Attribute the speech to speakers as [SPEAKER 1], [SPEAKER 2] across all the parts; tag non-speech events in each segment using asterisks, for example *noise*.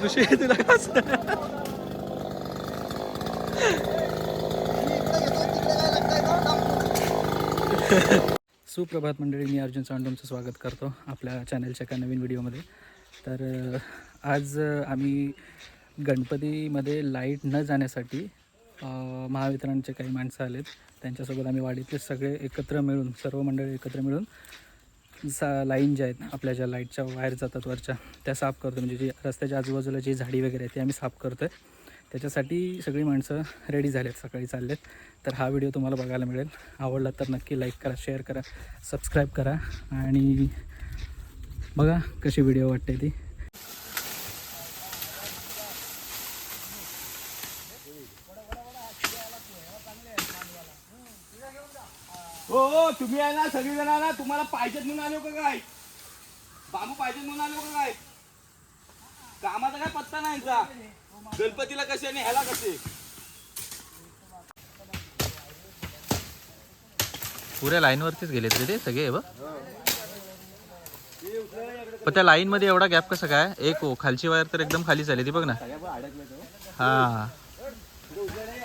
[SPEAKER 1] खुशी तुला कसं सुप्रभात मंडळी मी अर्जुन चव्हाण स्वागत करतो आपल्या चॅनलच्या एका नवीन व्हिडिओमध्ये. तर आज आम्ही गणपतीमध्ये लाइट न जाण्यासाठी महावितरणचे काही माणसं आलेत. त्यांच्यासोबत आम्ही वाडीतले सगळे एकत्र मिळून सर्व मंडळी एकत्र मिळून सा लाईन ज्या आहेत आपल्या ज्या लाईटच्या वायर जातात वरच्या त्या साफ करतो म्हणजे जी रस्त्याच्या आजूबाजूला जी झाडी वगैरे आहे ती आम्ही साफ करतो आहे त्याच्यासाठी सगळी माणसं रेडी झालेत सकाळी चाललेत. तर हा व्हिडिओ तुम्हाला बघायला मिळेल. आवडला तर नक्की लाईक करा शेअर करा सबस्क्राईब करा. आणि बघा कशी व्हिडिओ वाटते ती.
[SPEAKER 2] हो तुम्ही आहे ना सगळी जण ना तुम्हाला पाहिजेत म्हणून आलो का काय? बाबू पाहिजेत म्हणून आलो का काय? कामाचा काय पत्ता नाही यांचा. गणपतीला कसे आणि ह्याला कसे?
[SPEAKER 1] पुऱ्या लाईनवरतीच गेलेत रे ते सगळे बघ. पण त्या लाईन मध्ये एवढा गॅप कसं काय? एक हो, खालची वायर तर एकदम खाली झाली ती बघ ना. हा.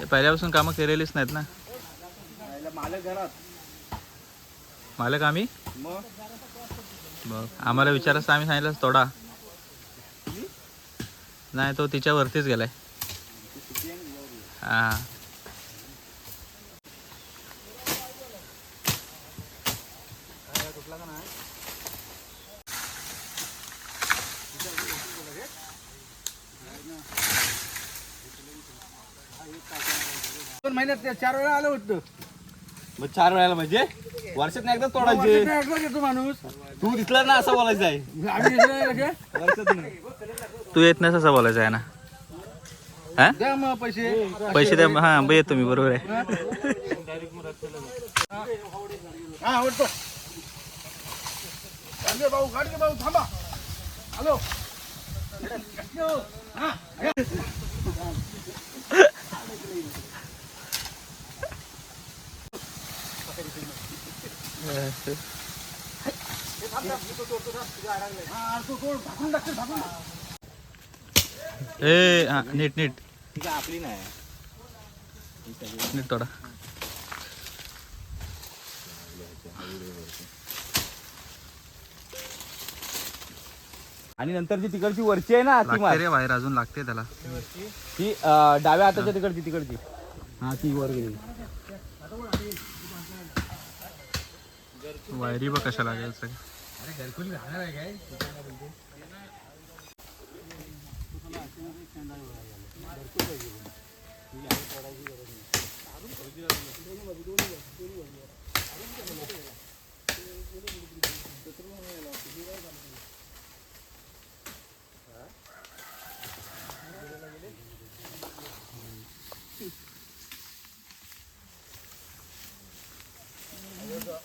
[SPEAKER 1] पहिल्यापासून कामं केलेलीच नाहीत ना.
[SPEAKER 2] मालक घरात.
[SPEAKER 1] मालक आम्ही? आम्हाला विचारच आम्ही सांगितलं थोडा. नाही तो तिच्यावरतीच गेलाय. हा.
[SPEAKER 3] दोन महिन्यात चार वेळा आलं होतं.
[SPEAKER 2] मग चार वेळाला म्हणजे वर्षात एकदा तोडायचे.
[SPEAKER 3] एकदा घेतो माणूस.
[SPEAKER 2] तू दिसला ना असं बोलायचं आहे.
[SPEAKER 3] आम्ही
[SPEAKER 2] वर्षात.
[SPEAKER 1] तू येत नाही असं बोलायचं आहे ना? हा?
[SPEAKER 3] द्या मग पैसे.
[SPEAKER 1] पैसे द्या हा ब येतो मी बरोबर आहे.
[SPEAKER 3] हा? आवडतो गाडगे भाऊ गाडगे भाऊ थांबा. हॅलो. हा हा,
[SPEAKER 1] ए हा नीट नीट.
[SPEAKER 2] आपली नाही
[SPEAKER 1] नीट थोडा
[SPEAKER 2] आणि नंतर जी तिकडची वरची आहे ना ती
[SPEAKER 1] लागते
[SPEAKER 2] मार.
[SPEAKER 1] रे बाहेर अजून लागते त्याला.
[SPEAKER 2] ती अं, डाव्या हाताच्या तिकडची तिकडची. हा ती वर गेली.
[SPEAKER 1] वायरी बघ कशा लागेल सगळं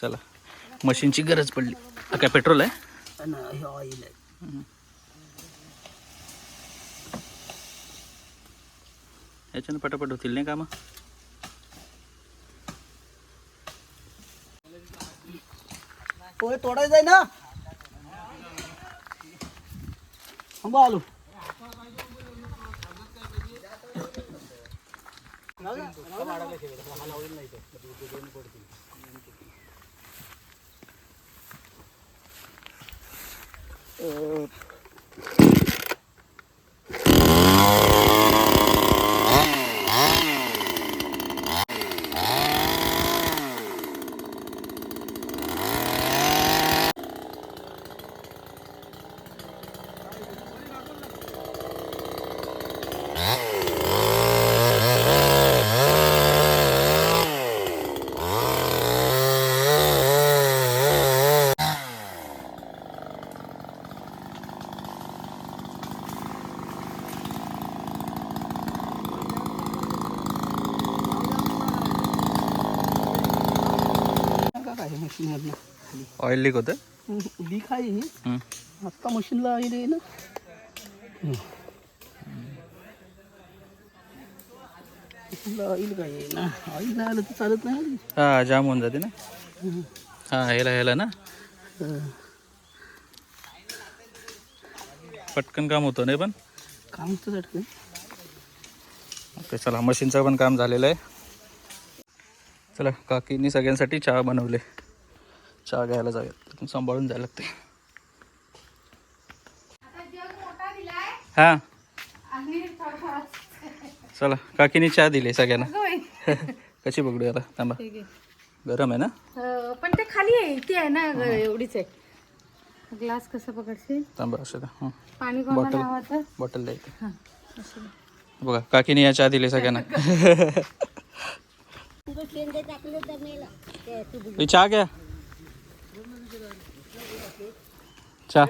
[SPEAKER 1] चला. मशीनची गरज पडली. काय पेट्रोल आहे? ऑइल आहे. याच्यानं पटापट होतील नाही का
[SPEAKER 3] पोहे तोडायचं आहे ना? थांबा आलो. नाही 어... मशीनमधनं
[SPEAKER 1] ऑइल लीक होतं?
[SPEAKER 3] लीक आहे. आत्ता मशीनला ऑइल आहे ना. ऑइल काय आहे ना? ऑइल नाही आलं तर चालत नाही.
[SPEAKER 1] हा जाम होऊन जाते ना. हा ह्याला ह्याला ना. पटकन काम होतं नाही पण?
[SPEAKER 3] काम झटकन
[SPEAKER 1] ओके चला मशीनचं पण काम झालेलं आहे. चला काकींनी सगळ्यांसाठी चहा बनवले. चहा घ्यायला जाऊयात. तिथून सांभाळून जायला लागते हां. चला काकीने चहा दिली सगळ्यांना. *laughs* कशी बघू आता थांबा. गरम आहे ना?
[SPEAKER 4] पण ते खाली आहे ती आहे ना एवढीच आहे. ग्लास कसं पकडशील?
[SPEAKER 1] थांबा असं.
[SPEAKER 4] पाणी
[SPEAKER 1] बॉटल बॉटल द्यायची. बघा काकीने या चहा दिले सगळ्यांना. *laughs* *laughs* चहा घ्या. चहा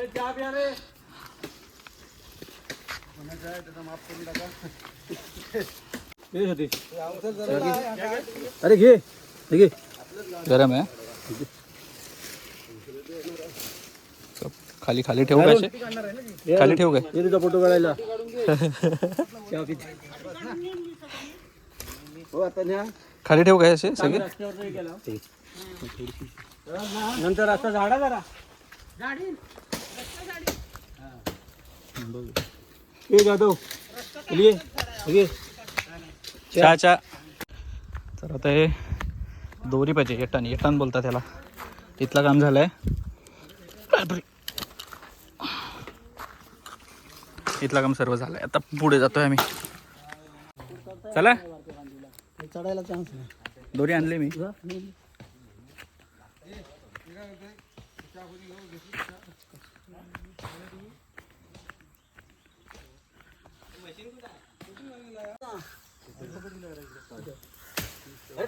[SPEAKER 3] अरे घे घे.
[SPEAKER 1] गरम आहे खाली खाली ठेवू काय? खाली ठेवू काय
[SPEAKER 3] तुझा फोटो काढायला.
[SPEAKER 1] खाली ठेवू काय असे सगळे?
[SPEAKER 3] नंतर रस्ता झाडा जरा. ये जाधव ये घे
[SPEAKER 1] चहा चहा. तर आता हे दोरी पाहिजे येटान येटान बोलतात त्याला तिथलं काम झालंय. इथलं काम सर्व झालंय. आता पुढे जातोय आम्ही. चला.
[SPEAKER 3] चढायला चान्स नाही.
[SPEAKER 1] दोरी आणली मी.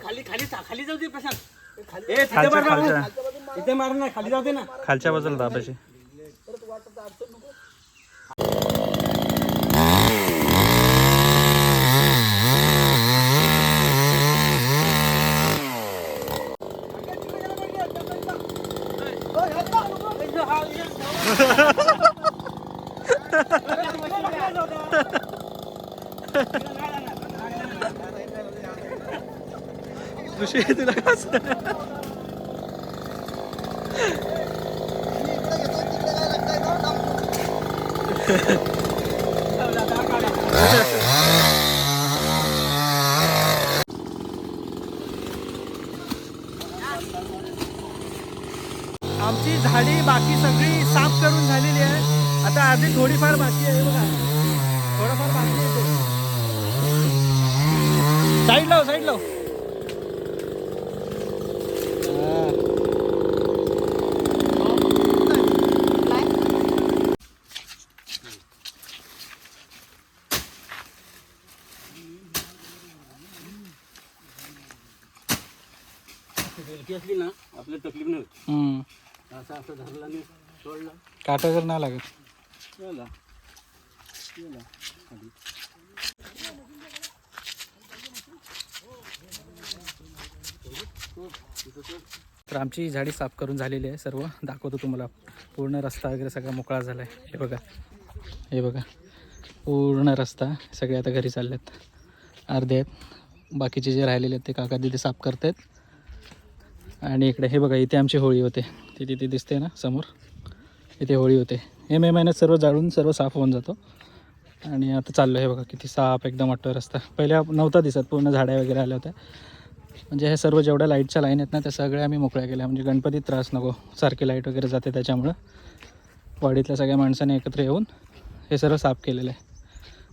[SPEAKER 3] खाली खाली खाली जाऊ दे प्रशांत. इथे मार ना खाली जाऊ दे ना.
[SPEAKER 1] खालच्या बाजूला दाबायची. खुशी तुला कसं आमची झाडी बाकी सगळी साफ करून झालेली आहे. आता आधी थोडीफार बाकी आहे बघा थोडंफार बाकी आहे साईड लाव साईड लाव
[SPEAKER 3] बेलकी असली ना आपल्याला तकलीफ नाही होत
[SPEAKER 1] हम्म.
[SPEAKER 3] असं असं धरला आणि सोडला.
[SPEAKER 1] काटा जर नाही लागत.
[SPEAKER 3] चला. गेला खाली.
[SPEAKER 1] तर आमची झाडी साफ करून झालेली आहे सर्व. दाखवतो तुम्हाला. पूर्ण रस्ता वगैरे सगळा मोकळा झाला आहे हे बघा. हे बघा. पूर्ण रस्ता. सगळे आता घरी चाललेत. अर्धे आहेत. बाकीचे जे राहिलेले आहेत ते काका तिथे साफ करतायत. आणि इकडे हे बघा इथे आमची होळी होते. ती तिथे दिसते ना समोर. इथे होळी होते. हे मे महिन्यात सर्व जाळून सर्व साफ होऊन जातो. आणि आता चाललो आहे बघा किती साफ एकदम वाटतो रस्ता. पहिल्या नव्हता दिसत पूर्ण झाड्या वगैरे आल्या होत्या. म्हणजे हे सर्व जेवढ्या लाईटच्या लाईन आहेत ना त्या सगळ्या आम्ही मोकळ्या केल्या. म्हणजे गणपतीत त्रास नको सारखी लाइट वगैरे जाते त्याच्यामुळं. वाडीतल्या सगळ्या माणसाने एकत्र येऊन हे सर्व साफ केलेलं आहे.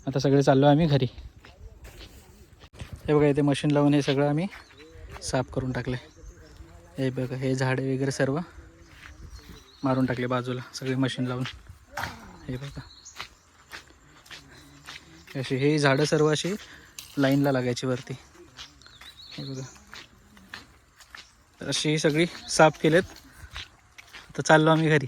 [SPEAKER 1] आता सगळे चाललो आम्ही घरी. हे बघा इथे मशीन लावून हे सगळं आम्ही साफ करून टाकलं हे बघा हे झाडे वगैरे सर्व. मारून टाकले बाजूला सगळे मशीन लावून. हे बघा. अशी हे झाडं सर्व अशी लाईनला लागायची वरती. हे बघा. तर अशी सगळी साफ केलेत. आता चाललो आम्ही घरी.